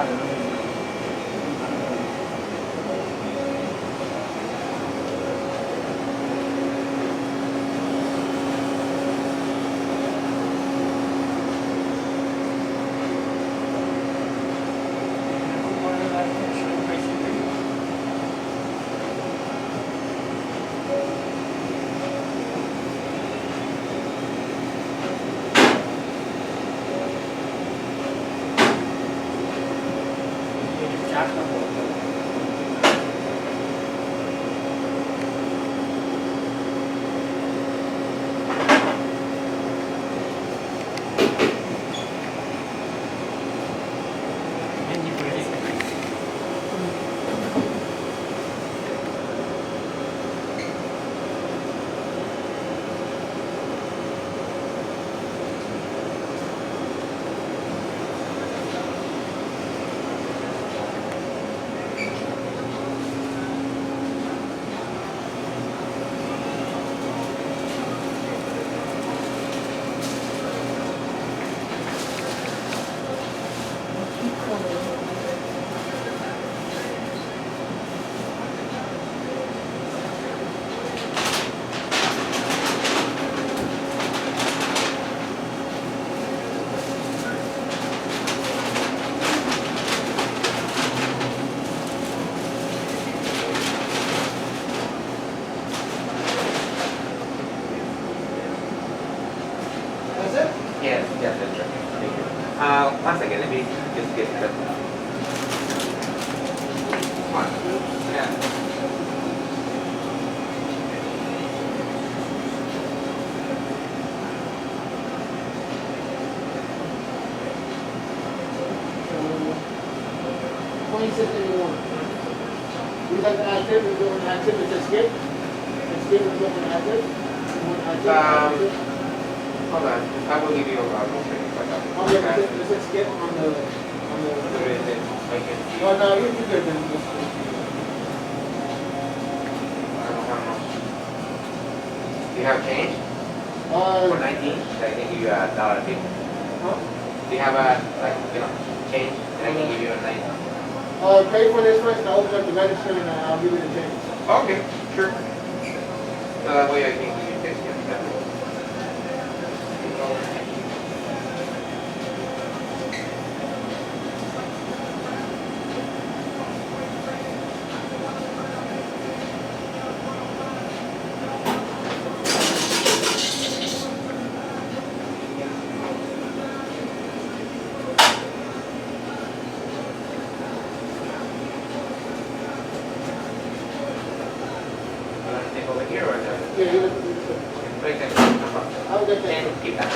I don't know. тяжко було. Uh, one second, let me just get that. One, yeah. Twenty-six anyone. We'd like to add Tim, we're doing active, it's a skip. And skip is doing active. You Um, active? Hold on, I will give you a, motion if I got it. Oh, yeah, but it's skip on the, on the. There is it. I can see. Oh, no, you, good then. Just- I don't know how much. Do you have change for Uh, nineteen? Should I can give you a dollar fifty? huh? Do you have a, like, you know, change? Then I can give you a nice. Uh, pay for this first, and I'll open up the register and uh, I'll give you the change. Okay, sure. So that way I can give you this, yeah, that way. Over here or the? Yeah, you, you, you, Right there, no problem. I'll get that. And keep that.